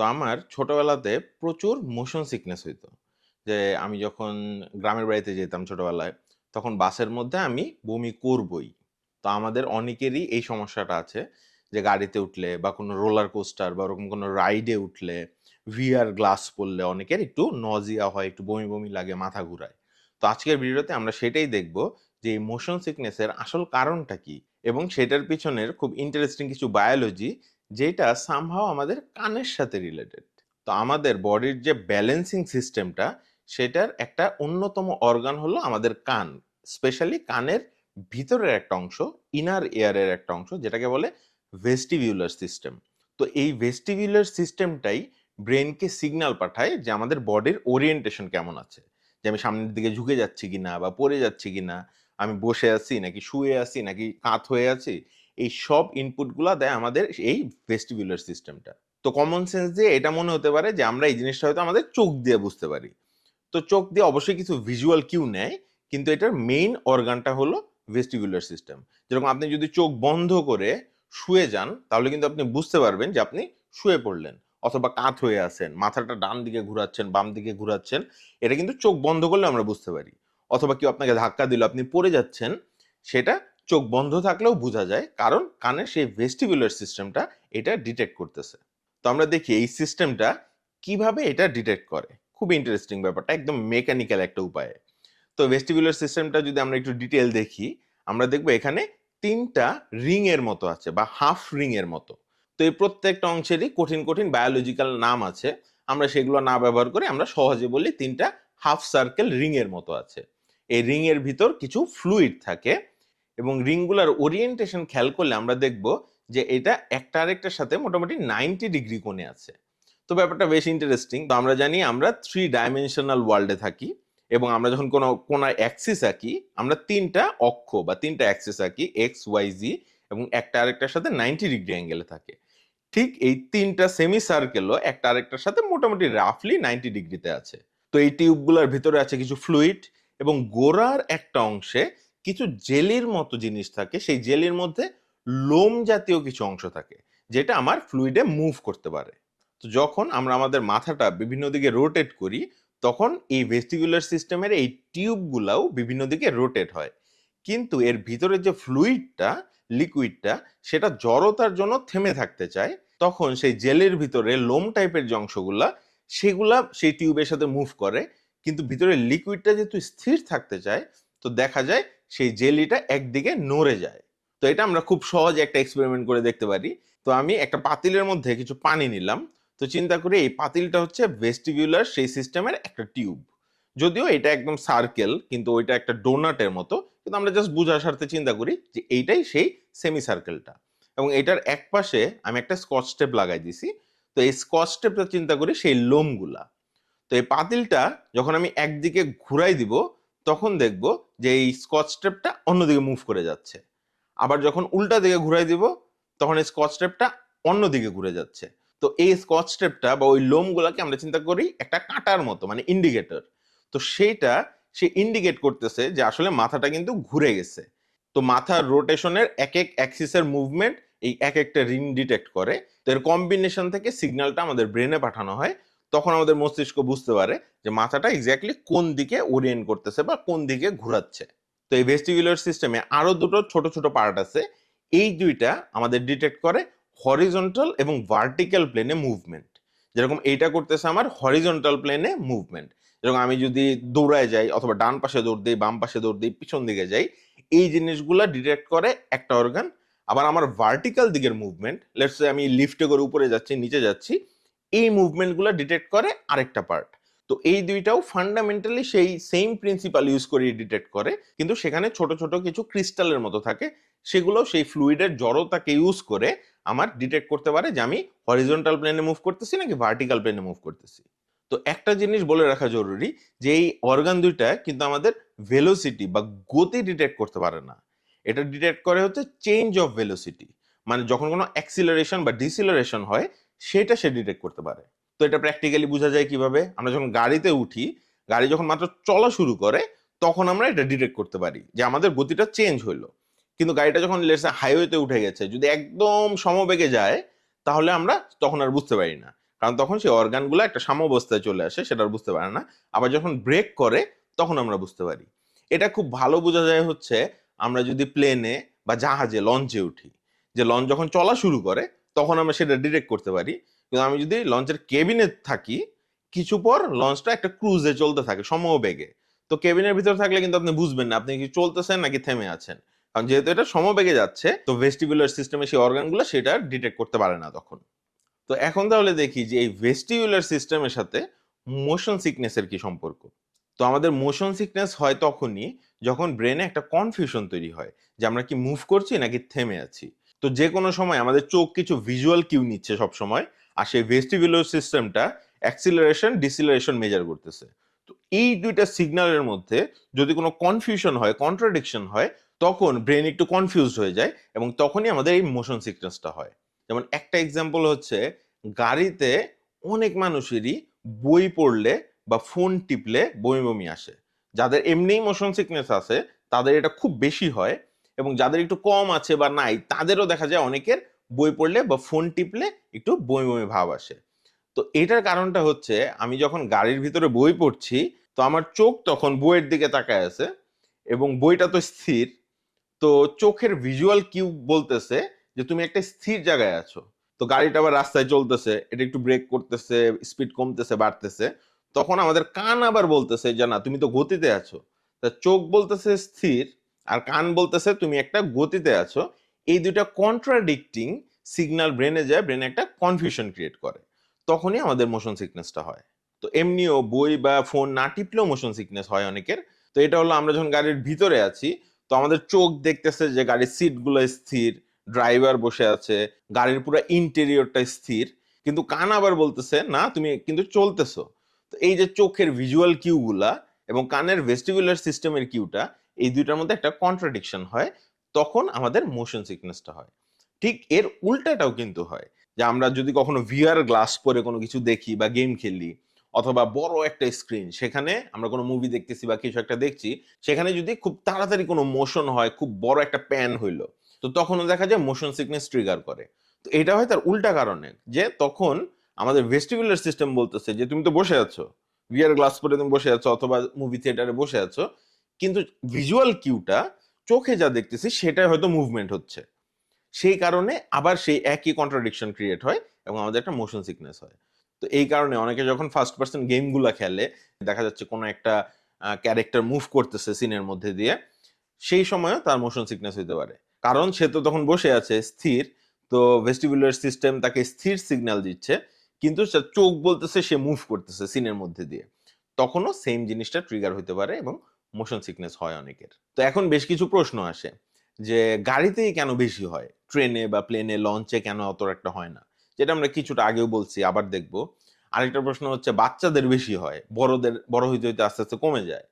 তো আমার ছোটবেলাতে প্রচুর মোশন সিকনেস হইতো। যে আমি যখন গ্রামের বাড়িতে যেতাম ছোটবেলায়, তখন বাসের মধ্যে আমি বমি করবই। তো আমাদের অনেকেরই এই সমস্যাটা আছে যে গাড়িতে উঠলে বা কোনো রোলার কোস্টার বা ওরকম কোনো রাইডে উঠলে, ভিআর গ্লাস পড়লে অনেকের একটু নজিয়া হয়, একটু বমি, বমি লাগে, মাথা ঘুরায়। তো আজকের ভিডিওতে আমরা সেটাই দেখব যে এই মোশন সিকনেসের আসল কারণটা কি? এবং সেটার পিছনের খুব ইন্টারেস্টিং কিছু বায়োলজি যেটা সামহাউ আমাদের কানের সাথে রিলেটেড। তো আমাদের বডির যে ব্যালেন্সিং সিস্টেমটা সেটার একটা অন্যতম অর্গান হলো আমাদের কান। স্পেশালি কানের ভিতরের একটা অংশ, ইনার এয়ারের একটা অংশ যেটাকে বলে ভেস্টিবিউলার সিস্টেম। তো এই ভেস্টিবিউলার সিস্টেমটাই ব্রেনকে সিগন্যাল পাঠায় যে আমাদের বডির ওরিয়েন্টেশন কেমন আছে। যে আমি সামনের দিকে ঝুঁকে যাচ্ছি কিনা বা পড়ে যাচ্ছি কিনা, আমি বসে আছি নাকি শুয়ে আছি নাকি কাত হয়ে আছি। এই সব ইনপুটগুলা দেয় আমাদের এই ভেস্টিবিউলার সিস্টেমটা। তো কমন সেন্স দিয়ে এটা মনে হতে পারে যে আমরা এই জিনিসটা হয়তো আমাদের চোখ দিয়ে বুঝতে পারি। তো চোখ দিয়ে অবশ্যই কিছু ভিজুয়াল কিউ নেয় কিন্তু এটার মেইন অর্গানটা হলো ভেস্টিবিউলার সিস্টেম। যেরকম আপনি যদি চোখ বন্ধ করে শুয়ে যান তাহলে কিন্তু আপনি বুঝতে পারবেন যে আপনি শুয়ে পড়লেন অথবা কাত হয়ে আছেন, মাথাটা ডান দিকে ঘুরাচ্ছেন, বাম দিকে ঘুরাচ্ছেন। এটা কিন্তু চোখ বন্ধ করলে আমরা বুঝতে পারি। অথবা কেউ আপনাকে ধাক্কা দিল, আপনি পড়ে যাচ্ছেন, সেটা চোখ বন্ধ থাকলেও বোঝা যায়। কারণ কানের সেই ভেস্টিবিউলার সিস্টেমটা এটা ডিটেক্ট করতেছে। তো আমরা দেখি এই সিস্টেমটা কীভাবে এটা ডিটেক্ট করে। খুবই ইন্টারেস্টিং ব্যাপারটা একদম মেকানিক্যাল একটা উপায়ে। তো ভেস্টিবুলার সিস্টেমটা যদি আমরা একটু ডিটেল দেখি, আমরা দেখব এখানে ৩ টা রিং এর মতো আছে বা হাফ রিং এর মতো। তো এই প্রত্যেকটা অংশেরই কঠিন, কঠিন বায়োলজিক্যাল নাম আছে। আমরা সেগুলো না ব্যবহার করে আমরা সহজে বলি তিনটা হাফ সার্কেল রিং এর মতো আছে। এই রিং এর ভিতর কিছু ফ্লুইড থাকে এবং রিংগুলার ওরিয়েন্টেশন খেয়াল করলে আমরা দেখব যে এটা একটা আরেকটার সাথে মোটামুটি 90 ডিগ্রি কোণে আছে। তো ব্যাপারটা বেশ ইন্টারেস্টিং। তো আমরা জানি আমরা থ্রি ডাইমেনশনাল ওয়ার্ল্ডে থাকি এবং আমরা যখন কোনো কোণার অ্যাক্সিস আঁকি, আমরা তিনটা অক্ষ বা ৩ টা অ্যাক্সিস আঁকি এক্স y, z এবং একটা আরেকটার সাথে 90 ডিগ্রি অ্যাঙ্গেলে থাকে। ঠিক এই তিনটা সেমি সার্কেলও একটা আরেকটার সাথে মোটামুটি রাফলি 90 ডিগ্রিতে আছে। তো এই টিউবগুলোর ভিতরে আছে কিছু ফ্লুইড এবং গোড়ার একটা অংশে কিছু জেলির মতো জিনিস থাকে। সেই জেলির মধ্যে লোম জাতীয় কিছু অংশ থাকে। যেটা আমার ফ্লুইডে মুভ করতে পারে। তো যখন আমরা আমাদের মাথাটা বিভিন্ন দিকে রোটেট করি, তখন এই ভেস্টিবিউলার সিস্টেমের এই টিউবগুলাও বিভিন্ন দিকে রোটেট হয়। কিন্তু এর ভিতরের যে ফ্লুইডটা, লিকুইডটা সেটা জড়তার জন্য থেমে থাকতে চায়। তখন সেই জেলের ভিতরে লোম টাইপের যে অংশগুলা, সেগুলা সেই টিউবের সাথে মুভ করে। কিন্তু ভিতরে লিকুইডটা যেহেতু স্থির থাকতে চায়, তো দেখা যায় সেই জেলিটা একদিকে নড়ে যায়। তো এটা আমরা খুব সহজে একটা এক্সপেরিমেন্ট করে দেখতে পারি। তো আমি একটা পাতিলের মধ্যে কিছু পানি নিলাম। তো চিন্তা করি এই পাতিলটা হচ্ছে ভেস্টিবিউলার সেই সিস্টেমের একটা টিউব। যদিও এটা একদম সার্কেল কিন্তু ওইটা একটা ডোনাটের মতো। কিন্তু আমরা জাস্ট বুঝার স্বার্থে চিন্তা করি যে এইটাই সেই সেমি সার্কেলটা। এবং এটার একপাশে আমি একটা স্কচ টেপ লাগাই দিছি। তো এই স্কচ টেপটা চিন্তা করি সেই লোমগুলা। তো এই পাতিলটা যখন আমি একদিকে ঘুরাই দিব, তখন দেখব যে এই স্কচ টেপটা অন্যদিকে মুভ করে যাচ্ছে। আবার যখন উল্টা দিকে ঘুরাই দিব, তখন এই স্কচ টেপটা অন্যদিকে ঘুরে যাচ্ছে। তো এই স্কচ টেপটা বা ওই লোমগুলাকে আমরা চিন্তা করি একটা কাঁটার মতো মানে ইন্ডিকেটর। তো সেইটা সে ইন্ডিকেট করতেছে যে আসলে মাথাটা কিন্তু ঘুরে গেছে। তো মাথার রোটেশনের এক অ্যাক্সিস এর মুভমেন্ট এই একেকটা রিং ডিটেক্ট করে। তো এর কম্বিনেশন থেকে সিগন্যালটা আমাদের ব্রেনে পাঠানো হয়। তখন আমাদের মস্তিষ্ক বুঝতে পারে যে মাথাটা এক্সাক্টলি কোন দিকে ওরিয়েন্ট করতেছে বা কোন দিকে ঘুরাচ্ছে। তো এই ভেস্টিবিউলার সিস্টেমে আরও দুটো ছোট, ছোট পার্ট আছে। এই দুইটা আমাদের ডিটেক্ট করে হরিজন্টাল এবং ভার্টিক্যাল প্লেনে মুভমেন্ট। যেরকম এইটা করতেছে আমার হরিজন্টাল প্লেনে মুভমেন্ট। যেরকম আমি যদি দৌড়ায় যাই অথবা ডান পাশে দৌড় দিই বাম পাশে দৌড় দিই পিছন দিকে যাই, এই জিনিসগুলা ডিটেক্ট করে একটা অর্গান। আবার আমার ভার্টিক্যাল দিকের মুভমেন্ট, লেটস আমি লিফটে করে উপরে যাচ্ছি, নিচে যাচ্ছি, এই মুভমেন্টগুলো ডিটেক্ট করে আরেকটা পার্ট। তো এই দুইটাও ফান্ডামেন্টালি সেই সেম প্রিন্সিপাল ইউজ করে ডিটেক্ট করে। কিন্তু সেখানে ছোট, ছোট কিছু ক্রিস্টালের মতো থাকে। সেগুলোও সেই ফ্লুইডের জড়তাকে ইউজ করে আমার ডিটেক্ট করতে পারে যে আমি হরিজন্টাল প্লেনে মুভ করতেছি নাকি ভার্টিক্যাল প্লেনে মুভ করতেছি। তো একটা জিনিস বলে রাখা জরুরি যে এই অর্গান ২ টা কিন্তু আমাদের ভেলোসিটি বা গতি ডিটেক্ট করতে পারে না। এটা ডিটেক্ট করে হচ্ছে চেঞ্জ অফ ভেলোসিটি। মানে যখন কোনো অ্যাক্সিলারেশন বা ডিসিলারেশন হয়, সেটা সে ডিটেক্ট করতে পারে। তো এটা প্র্যাকটিক্যালি বোঝা যায় কীভাবে? আমরা যখন গাড়িতে উঠি, গাড়ি যখন মাত্র চলা শুরু করে, তখন আমরা এটা ডিটেক্ট করতে পারি যে আমাদের গতিটা চেঞ্জ হইল। কিন্তু গাড়িটা যখন লেটস হাইওয়েতে উঠে গেছে, যদি একদম সমবেগে যায়, তাহলে আমরা তখন আর বুঝতে পারি না। কারণ তখন সেই অর্গানগুলো একটা সাম্যাবস্থায় চলে আসে সেটা আর বুঝতে পারে না আবার যখন ব্রেক করে তখন আমরা বুঝতে পারি এটা খুব ভালো বোঝা যায় হচ্ছে আমরা যদি প্লেনে বা জাহাজে লঞ্চে উঠি যে লঞ্চ যখন চলা শুরু করে তখন আমরা সেটা ডিটেক্ট করতে পারি। কিন্তু আমি যদি লঞ্চের কেবিনে থাকি, কিছু পর লঞ্চটা একটা ক্রুজে চলতে থাকে, সমবেগে। তো কেবিনের ভিতর থাকলে কিন্তু আপনি বুঝবেন না, আপনি কি চলতেছেন নাকি থেমে আছেন। কারণ যেহেতু এটা সমবেগে যাচ্ছে, তো ভেস্টিবুলার সিস্টেমে সেই অর্গানগুলো সেটা ডিটেক্ট করতে পারে না তখন। তো এখন তাহলে দেখি যে এই ভেস্টিবুলার সিস্টেমের সাথে মোশন সিকনেসের কি সম্পর্ক? তো আমাদের মোশন সিকনেস হয় তখনই যখন ব্রেনে একটা কনফিউশন তৈরি হয় যে আমরা কি মুভ করছি নাকি থেমে আছি। তো যে কোনো সময় আমাদের চোখ কিছু ভিজুয়াল কিউ নিচ্ছে সব সময় আর সেই ভেস্টিবুলার সিস্টেমটা অ্যাক্সিলারেশন ডিসিলারেশন মেজার করতেছে। তো এই দুইটা সিগন্যালের মধ্যে যদি কোনো কনফিউশন হয় কন্ট্রাডিকশন হয়, তখন ব্রেন একটু কনফিউজড হয়ে যায় এবং তখনই আমাদের এই মোশন সিকনেসটা হয়। যেমন একটা এক্সাম্পল হচ্ছে, গাড়িতে অনেক মানুষেরই বই পড়লে বা ফোন টিপলে বমি বমি আসে। যাদের এমনিই মোশন সিকনেস আছে, তাদের এটা খুব বেশি হয়। এবং যাদের একটু কম আছে বা নাই, তাদেরও দেখা যায় অনেকের বই পড়লে বা ফোন টিপলে একটু বমি বমি ভাব আসে। তো এটার কারণটা হচ্ছে, আমি যখন গাড়ির ভিতরে বই পড়ছি, তো আমার চোখ তখন বইয়ের দিকে তাকায় আছে এবং বইটা তো স্থির। তো চোখের ভিজুয়াল কিউ বলতেছে যে, তুমি একটা স্থির জায়গায় আছো। তো গাড়িটা আবার রাস্তায় চলতেছে, এটা একটু ব্রেক করতেছে স্পিড কমতেছে, বাড়তেছে। তখন আমাদের কান আবার বলতেছে যে, না, তুমি তো গতিতে আছো। তা চোখ বলতেছে স্থির আর কান বলতেছে, তুমি একটা গতিতে আছো। এই দুইটা কন্ট্রাডিক্টিং সিগন্যাল ব্রেনে যায় ব্রেনে একটা কনফিউশন ক্রিয়েট করে। তখনই আমাদের মোশন সিকনেসটা হয়। তো এমনিও বই বা ফোন না টিপলেও মোশন সিকনেস হয় অনেকের। তো এটা হলো আমরা যখন গাড়ির ভিতরে আছি, তো আমাদের চোখ দেখতেছে যে গাড়ির সিটগুলো স্থির ড্রাইভার বসে আছে, গাড়ির পুরো ইন্টেরিয়রটা স্থির। কিন্তু কান আবার বলতেছে, না, তুমি কিন্তু চলতেছো। তো এই যে চোখের ভিজুয়াল কিউগুলা এবং কানের ভেস্টিবুলার সিস্টেমের কিউটা এই দুইটার মধ্যে একটা কন্ট্রাডিকশন হয়, তখন আমাদের মোশন সিকনেসটা হয়। ঠিক এর উল্টাটাও কিন্তু হয়, যে আমরা যদি কখনো ভিআর গ্লাস পরে কোনো কিছু দেখি বা গেম খেলি, অথবা বড় একটা স্ক্রিন সেখানে আমরা কোনো মুভি দেখতেছি বা কিছু একটা দেখছি, সেখানে যদি খুব তাড়াতাড়ি কোনো মোশন হয়, খুব বড় একটা প্যান হইল, তো তখনও দেখা যায় মোশন সিকনেস ট্রিগার করে। তো এটা হয় তার উল্টা কারণে, যে তখন আমাদের ভেস্টিবুলার সিস্টেম বলতেছে যে, তুমি তো বসে আছো ভিআর গ্লাস পরে তুমি বসে আছো, অথবা মুভি থিয়েটারে বসে আছো কিন্তু ভিজুয়াল কিউটা চোখে যা দেখতেছি সেটাই হয়তো মুভমেন্ট হচ্ছে। সেই কারণে আবার সেই একই কন্ট্রাডিকশন ক্রিয়েট হয় এবং আমাদের একটা মোশন সিকনেস হয়। তো এই কারণে অনেকে যখন ফার্স্ট পার্সন গেমগুলো খেলে, দেখা যাচ্ছে কোনো একটা ক্যারেক্টার মুভ করতেছে সিনের মধ্যে দিয়ে, সেই সময়ও তার মোশন সিকনেস হইতে পারে। কারণ সে তো তখন বসে আছে, স্থির, তো ভেস্টিবুলার সিস্টেম তাকে স্থির সিগন্যাল দিচ্ছে, কিন্তু চোখ বলতেছে সে মুভ করতেছে সিনের মধ্যে দিয়ে। তখনও সেম জিনিসটা ট্রিগার হইতে পারে এবং মোশন সিকনেস হয় অনেকের। তো এখন বেশ কিছু প্রশ্ন আসে যে, গাড়িতেই কেন বেশি হয়? ট্রেনে বা প্লেনে লঞ্চে কেন অত একটা হয় না? যেটা আমরা কিছুটা আগেও বলছি, আবার দেখব। আরেকটা প্রশ্ন হচ্ছে, বাচ্চাদের বেশি হয়? বড়দের, বড় হইতে হইতে আস্তে আস্তে কমে যায়?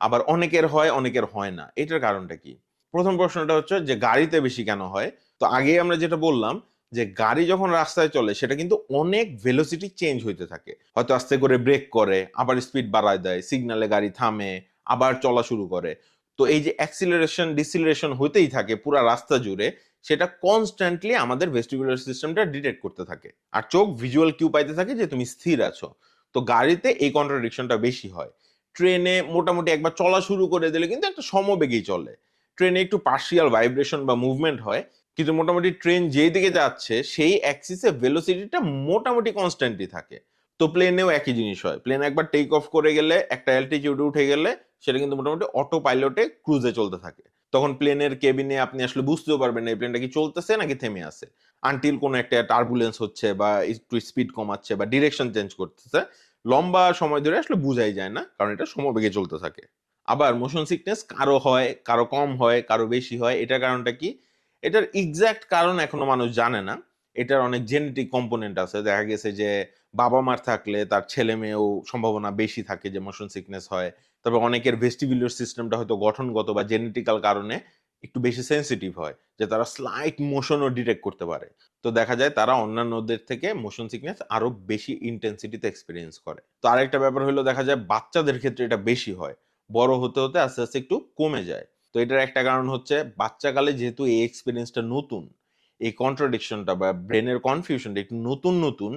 আবার অনেকের হয় অনেকের হয় না? এটার কারণটা কি? প্রথম প্রশ্নটা হচ্ছে যে, গাড়িতে বেশি কেন হয়? তো আগে আমরা যেটা বললাম যে, গাড়ি যখন রাস্তায় চলে, সেটা কিন্তু অনেক ভেলোসিটি চেঞ্জ হইতে থাকে। হয়তো আস্তে করে ব্রেক করে, আবার স্পিড বাড়ায় দেয় সিগনালে গাড়ি থামে আবার চলা শুরু করে। তো এই যে অ্যাক্সিলারেশন ডিসিলারেশন হতেই থাকে পুরো রাস্তা জুড়ে, সেটা কনস্ট্যান্টলি আমাদের ভেস্টিবুলার সিস্টেমটা ডিটেক্ট করতে থাকে। আর চোখ ভিজুয়াল কিউ পাইতে থাকে যে তুমি স্থির আছো। তো গাড়িতে এই কন্ট্রাডিকশনটা বেশি হয়। ট্রেনে মোটামুটি একবার চলা শুরু করে দিলে কিন্তু একটা সমবেগেই চলে। ট্রেনে একটু পার্শিয়াল ভাইব্রেশন বা মুভমেন্ট হয়, কিন্তু মোটামুটি ট্রেন যেই দিকে যাচ্ছে, সেই অ্যাক্সিসে ভেলোসিটিটা মোটামুটি কনস্ট্যান্টই থাকে। তো প্লেনেও একই জিনিস হয়। প্লেন একবার টেক অফ করে গেলে, একটা অ্যালটিটিউডে উঠে গেলে সেটা কিন্তু মোটামুটি অটো পাইলটে ক্রুজে চলতে থাকে। তখন প্লেনের কেবিনে আপনি আসলে বুঝতেও পারবেন না, এই প্লেনটা কি চলতেছে নাকি থেমে আছে। আনটিল কোনো একটা টার্বুলেন্স হচ্ছে বা একটু স্পিড কমাচ্ছে বা ডিরেকশন চেঞ্জ করতেছে, লম্বা সময় ধরে আসলে বুঝাই যায় না, কারণ এটা সমবেগে চলতে থাকে। আবার মোশন সিকনেস কারও হয়, কারও কম হয়, কারও বেশি হয়, এটার কারণটা কি? এটার এক্সাক্ট কারণ এখনও মানুষ জানে না। এটার অনেক জেনেটিক কম্পোনেন্ট আছে। দেখা গেছে যে বাবা মার থাকলে তার ছেলে মেয়েও সম্ভাবনা বেশি থাকে যে মোশন সিকনেস হয়। তবে অনেকের ভেস্টিবুলার সিস্টেমটা হয়তো গঠনগত বা জেনেটিক্যাল কারণে একটু বেশি সেন্সিটিভ হয়, যে তারা স্লাইট মোশনও ডিটেক্ট করতে পারে। তো দেখা যায় তারা অন্যান্যদের থেকে মোশন সিকনেস আরও বেশি ইন্টেন্সিটিতে এক্সপিরিয়েন্স করে। তো আরেকটা ব্যাপার হলো, দেখা যায় বাচ্চাদের ক্ষেত্রে এটা বেশি হয়। বড় হতে হতে আস্তে আস্তে একটু কমে যায়। তো এটার একটা কারণ হচ্ছে, বাচ্চাকালে যেহেতু এই এক্সপিরিয়েন্সটা নতুন এই কন্ট্রাডিকশনটা বা ব্রেনের কনফিউশনটা একটু নতুন নতুন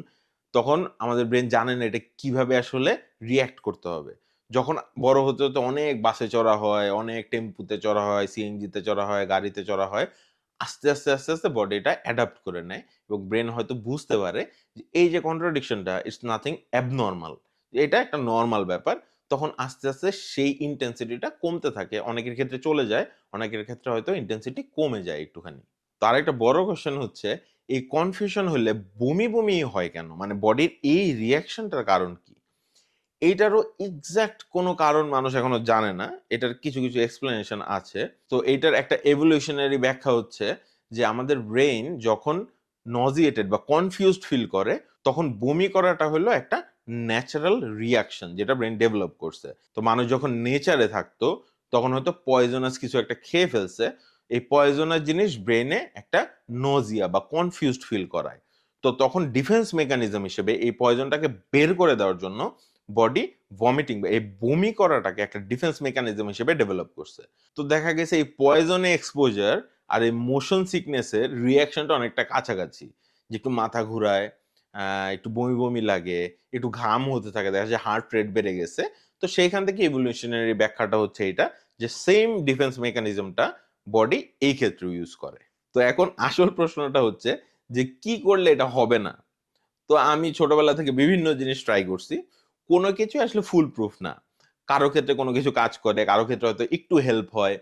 তখন আমাদের ব্রেন জানে না এটা কীভাবে আসলে রিঅ্যাক্ট করতে হবে। যখন বড় হতে, হতে অনেক বাসে চড়া হয়, অনেক টেম্পুতে চড়া হয়, সিএনজিতে চড়া হয়, গাড়িতে চড়া হয়। আস্তে, আস্তে, আস্তে, আস্তে বডি এটা অ্যাডাপ্ট করে নেয় এবং ব্রেন হয়তো বুঝতে পারে যে এই যে কন্ট্রাডিকশনটা ইটস নাথিং অ্যাবনরমাল। এটা একটা নর্মাল ব্যাপার। তখন আস্তে, আস্তে সেই ইনটেনসিটিটা কমতে থাকে। অনেকের ক্ষেত্রে চলে যায়, অনেকের ক্ষেত্রে হয়তো ইনটেনসিটি কমে যায় একটুখানি। তো একটা বড় কোয়েশ্চেন হচ্ছে এই কনফিউশন হলে বমি, বমি হয় কেন? মানে বডির এই রিয়াকশনটার কারণ কি? এইটারও এক্সাক্ট কোনো কারণ মানুষ এখনও জানে না। এটার কিছু, কিছু এক্সপ্লেনেশন আছে। তো এইটার একটা এভলিউশনারি ব্যাখ্যা হচ্ছে যে আমাদের ব্রেইন যখন নজিয়েটেড বা কনফিউজড ফিল করে তখন বমি করাটা হলো একটা ন্যাচারাল রিয়াকশন যেটা ব্রেইন ডেভেলপ করছে। তো মানুষ যখন নেচারে থাকতো তখন হয়তো পয়জনাস কিছু একটা খেয়ে ফেলছে। এই পয়জনাস জিনিস ব্রেনে একটা নজিয়া বা কনফিউজড ফিল করায়। তো তখন ডিফেন্স মেকানিজম হিসেবে এই পয়জনটাকে বের করে দেওয়ার জন্য বডি ভমিটিং বা এই বমি করাটাকে একটা ডিফেন্স মেকানিজম হিসেবে ডেভেলপ করছে। তো দেখা গেছে এই পয়জনে এক্সপোজার আর এই মোশন সিকনেসের রিয়াকশনটা অনেকটা কাছাকাছি। যে একটু মাথা ঘুরায়, একটু বমি, বমি লাগে, একটু ঘাম হতে থাকে। দেখা যায় হার্ট রেট বেড়ে গেছে। তো সেইখান থেকে ইভোলিউশনারি ব্যাখ্যাটা হচ্ছে এটা যে সেম ডিফেন্স মেকানিজমটা বডি এই ক্ষেত্রেও ইউজ করে। তো এখন আসল প্রশ্নটা হচ্ছে যে কি করলে এটা হবে না? তো আমি ছোটবেলা থেকে বিভিন্ন জিনিস ট্রাই করছি। কোনো কিছুই আসলে ফুল প্রুফ না। কারও ক্ষেত্রে কোনো কিছু কাজ করে, কারও ক্ষেত্রে হয়তো একটু হেল্প হয়।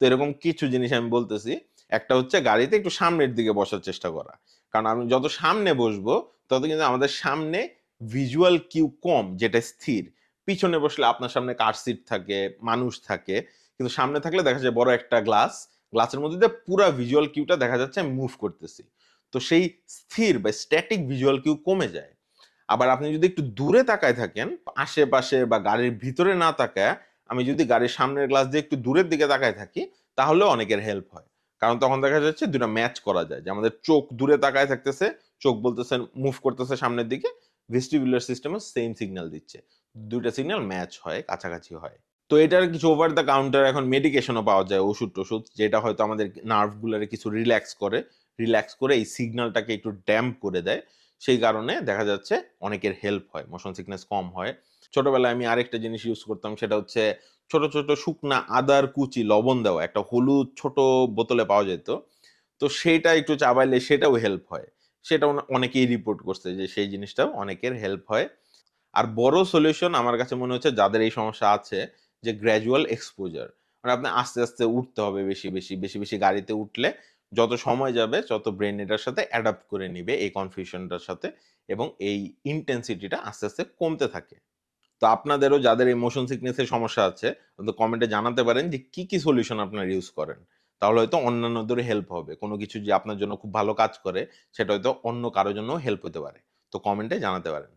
তো এরকম কিছু জিনিস আমি বলতেছি। একটা হচ্ছে গাড়িতে একটু সামনের দিকে বসার চেষ্টা করা। কারণ আমি যত সামনে বসবো তত কিন্তু আমাদের সামনে ভিজুয়াল কিউ কম যেটা স্থির। পিছনে বসলে আপনার সামনে কার সিট থাকে, মানুষ থাকে। কিন্তু সামনে থাকলে দেখা যায় বড় একটা গ্লাস। গ্লাসের মধ্যে দিয়ে পুরা ভিজুয়াল কিউটা দেখা যাচ্ছে আমি মুভ করতেছি। তো সেই স্থির বা স্ট্যাটিক ভিজুয়াল কিউ কমে যায়। আবার আপনি যদি একটু দূরে তাকায় থাকেন, আশেপাশে বা গাড়ির ভিতরে না তাকায় আমি যদি গাড়ির সামনের গ্লাস দিয়ে একটু দূরের দিকে তাকায় থাকি, তাহলেও অনেকের হেল্প হয়। কারণ তখন দেখা যাচ্ছে ২ টা ম্যাচ করা যায়। যে আমাদের চোখ দূরে তাকায় থাকতেছে, চোখ বলতেছে মুভ করতেছে সামনের দিকে, ভেস্টিবুলার সিস্টেমও সেম সিগন্যাল দিচ্ছে। ২ টা সিগন্যাল ম্যাচ হয়, কাছাকাছি হয়। তো এটার কিছু ওভার দ্য কাউন্টার এখন মেডিকেশনও পাওয়া যায় ওষুধ-টষুধ যেটা হয়তো আমাদের নার্ভ গুলারে কিছু রিল্যাক্স করে। রিল্যাক্স করে এই সিগন্যালটাকে একটু ড্যাম্প করে দেয়। সেই কারণে দেখা যাচ্ছে অনেকের হেল্প হয়। মোশন সিকনেস কম হয়। ছোটবেলায় আমি আরেকটা জিনিস ইউজ করতাম সেটা হচ্ছে ছোট, ছোট শুকনা আদার কুচি লবণ দেওয়া একটা হলুদ ছোট বোতলে পাওয়া যেত। তো সেটা একটু চাবাইলে সেটাও হেল্প হয়। সেটাও অ অনেকেই রিপোর্ট করছে যে সেই জিনিসটাও অনেকের হেল্প হয়। আর বড় সলিউশন আমার কাছে মনে হচ্ছে যাদের এই সমস্যা আছে যে গ্র্যাজুয়াল এক্সপোজার। মানে আপনি আস্তে, আস্তে উঠতে হবে বেশি, বেশি, বেশি, বেশি গাড়িতে উঠলে যত সময় যাবে তত ব্রেইন এটার সাথে অ্যাডাপ্ট করে নিবে এই কনফিউশনটার সাথে এবং এই ইনটেনসিটিটা আস্তে, আস্তে কমতে থাকে। তো আপনাদেরও যাদের এই মোশন সিকনেস এর সমস্যা আছে কমেন্টে জানাতে পারেন যে কি, কি সলিউশন আপনারা ইউজ করেন। তাহলে হয়তো অন্যান্যদের হেল্প হবে। কোনো কিছু যে আপনার জন্য খুব ভালো কাজ করে সেটা হয়তো অন্য কারোর জন্যও হেল্প হতে পারে। তো কমেন্টে জানাতে পারেন।